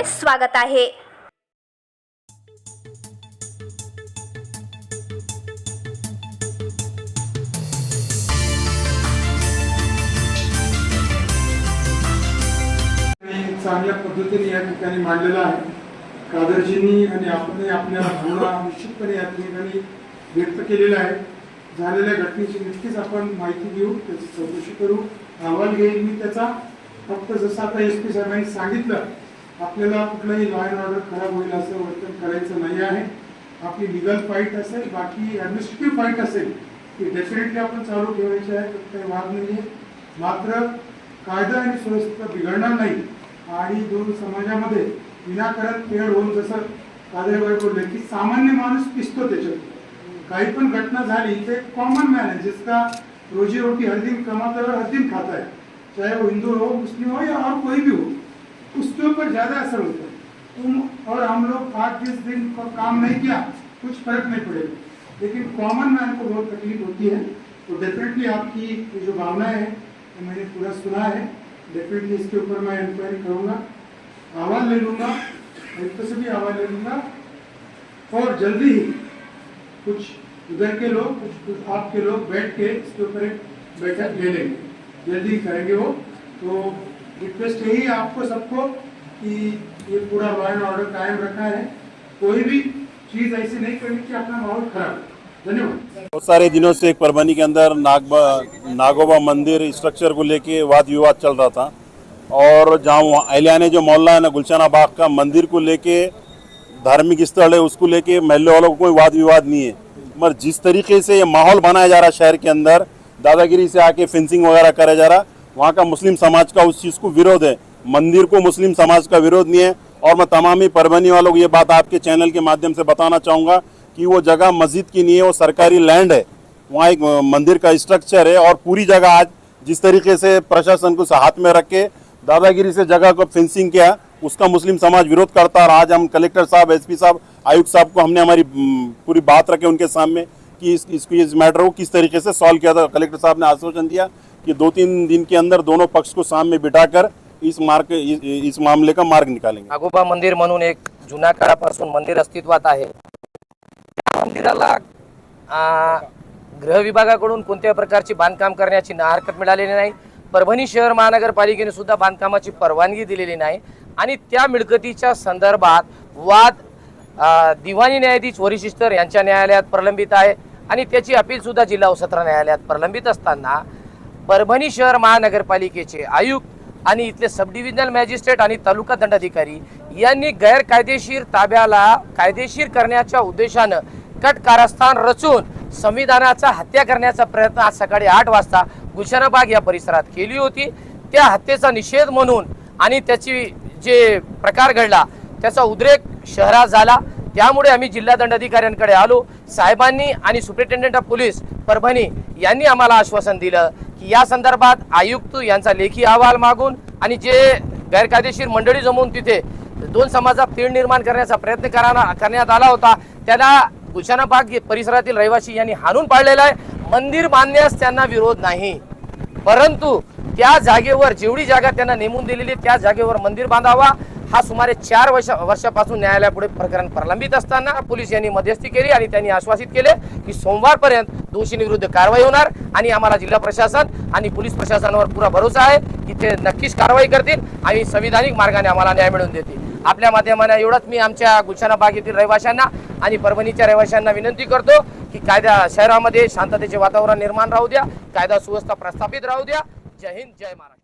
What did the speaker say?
आपले स्वागत आहे. चांगल्या पद्धतीने या ठिकाणी मांडलेला आहे. कादरजींनी आणि आपण आपल्या भावना निश्चितपणे या ठिकाणी व्यक्त केलेल्या आहेत. झालेल्या घटनेची नक्कीच आपण माहिती घेऊ त्याची चौकशी करू. अहवाल घेईल मी त्याचा. फक्त जसं आता एस पी साहेबांनी सांगितलं आपल्याला कुठलंही लॉ अँड ऑर्डर खराब होईल असं वर्तन करायचं नाही आहे. आपली लिगल फाईट असेल बाकी ॲडमिनिस्ट्रेटिव्ह फाईट असेल ती डेफिनेटली आपण चालू ठेवायची आहे काही वाद नाही आहे मात्र कायदा आणि सुव्यवस्था बिघडणार नाही. आणि दोन समाजामध्ये विनाकारण खेळ होऊन जसं कादरेबाई बोलले की सामान्य माणूस पिसतो त्याच्यात. काही पण घटना झाली ते कॉमन मॅन आहे जिसका रोजी रोटी हर दिन कमाता है हर दिन खाता है चाहे वो हिंदू हो मुस्लिम हो या और कोई भी हो. ज़्यादा असर होता है। तुम और हम लोग आठ बीस दिन का काम नहीं किया, कुछ फ़र्क नहीं पड़ेगा। लेकिन कॉमन मैन को बहुत तकलीफ़ होती है। तो डेफिनेटली आपकी जो भावना है, ये मैंने पूरा सुना है। डेफिनेटली इसके ऊपर मैं इंक्वायरी करूँगा। अहवाल ले लूँगा। आयुक्त से भी अहवाल ले लूँगा। और जल्दी ही कुछ उधर के लोग, कुछ आपके लोग बैठ के इसके ऊपर एक बैठक ले लेंगे। जल्दी करेंगे वो। तो रिक्वेस्ट यही आपको सबको कि ये पूरा लॉ एंड ऑर्डर कायम रखा है। कोई भी चीज़ ऐसी नहीं करनी कि अपना माहौल खराब धन्यवाद। बहुत सारे दिनों से एक परभनी के अंदर नागबा, नागोबा मंदिर स्ट्रक्चर को लेके वाद विवाद चल रहा था। और जहाँ अहलिया जो मोहल्ला है ना, गुलशाना बाग का मंदिर को लेके, धार्मिक स्थल है, उसको लेके महल्ले वालों को कोई वाद विवाद नहीं है। मगर जिस तरीके से ये माहौल बनाया जा रहा है शहर के अंदर, दादागिरी से आके फेंसिंग वगैरह करा जा रहा, वहाँ का मुस्लिम समाज का उस चीज़ को विरोध है। मंदिर को मुस्लिम समाज का विरोध नहीं है। और मैं तमाम परभनी वालों को ये बात आपके चैनल के माध्यम से बताना चाहूँगा कि वो जगह मस्जिद की नहीं है, वो सरकारी लैंड है। वहाँ एक मंदिर का स्ट्रक्चर है और पूरी जगह आज जिस तरीके से प्रशासन को हाथ में रख के दादागिरी से जगह को फेंसिंग किया, उसका मुस्लिम समाज विरोध करता और आज हम कलेक्टर साहब एसपी साहब, आयुक्त साहब को हमने हमारी पूरी बात रखे उनके सामने कि इस, इसको इस मैटर को किस तरीके से सॉल्व किया था। कलेक्टर साहब ने आश्वासन दिया कि दो तीन दिन के अंदर दोनों पक्ष को सामने बिठाकर इस मार्ग इस, मामले का मार्ग निकालेंगे। नागोबा मंदिर म्हणून एक जुन्या काळापासून मंदिर अस्तित्वात आहे. त्या मंदिराला गृह विभागाकडून कोणत्या प्रकारची बांधकाम करण्याची ना हरकत मिळालेली नाही. परभणी शहर महानगरपालिकेने सुद्धा बांधकामाची परवानगी दिलेली नाही. आणि त्या मिळकतीच्या संदर्भात वाद दिवाणी न्यायाधीश वरिशिष्टर यांच्या न्यायालयात प्रलंबित आहे. आणि त्याची अपील सुद्धा जिल्हा सत्र न्यायालयात प्रलंबित असताना परभणी शहर महानगरपालिकेचे आयुक्त आणि इथले सब डिव्हिजनल मॅजिस्ट्रेट आणि तालुका दंडाधिकारी यांनी गैरकायदेशीर ताब्याला कायदेशीर करण्याच्या उद्देशानं कट कारस्थान रचून संविधानाचा हत्या करण्याचा प्रयत्न आज सकाळी आठ वाजता गुलशनाबाग या परिसरात केली होती. त्या हत्येचा निषेध म्हणून आणि त्याची जे प्रकार घडला त्याचा उद्रेक शहरात झाला. त्यामुळे आम्ही जिल्हा दंडाधिकाऱ्यांकडे आलो. साहेबांनी आणि सुप्रिटेंडेंट ऑफ पोलीस परभणी यांनी आम्हाला आश्वासन दिलं. की या संदर्भात आयुक्त यांचा लेखी अहवाल मागून आणि जे गैरकायदेशीर मंडळी जमवून तिथे दोन समाजात तीळ निर्माण करण्याचा प्रयत्न करा करण्यात आला होता त्याला गुशानाबाग परिसरातील रहिवासी यांनी हाणून पाडलेला आहे. मंदिर बांधण्यास त्यांना विरोध नाही. परंतु त्या जागेवर जेवढी जागा त्यांना नेमून दिलेली त्या जागेवर मंदिर बांधावा. हा सुमारे चार वर्ष वर्षापासून न्यायालयापुढे प्रकरण प्रलंबित असताना पोलीस यांनी मध्यस्थी केली आणि त्यांनी आश्वासित केले की सोमवारपर्यंत दोषींविरुद्ध कारवाई होणार आणि आम्हाला जिल्हा प्रशासन आणि पोलीस प्रशासनावर पुरा भरोसा आहे की ते नक्कीच कारवाई करतील आणि संविधानिक मार्गाने आम्हाला न्याय मिळवून देतील. आपल्या माध्यमाने एवढंच मी आमच्या गुलशाना बाग येथील रहिवाशांना आणि परभणीच्या रहिवाशांना विनंती करतो की कायदा शहरामध्ये शांततेचे वातावरण निर्माण राहू द्या कायदा सुव्यवस्था प्रस्थापित राहू द्या. जय हिंद जय महाराष्ट्र.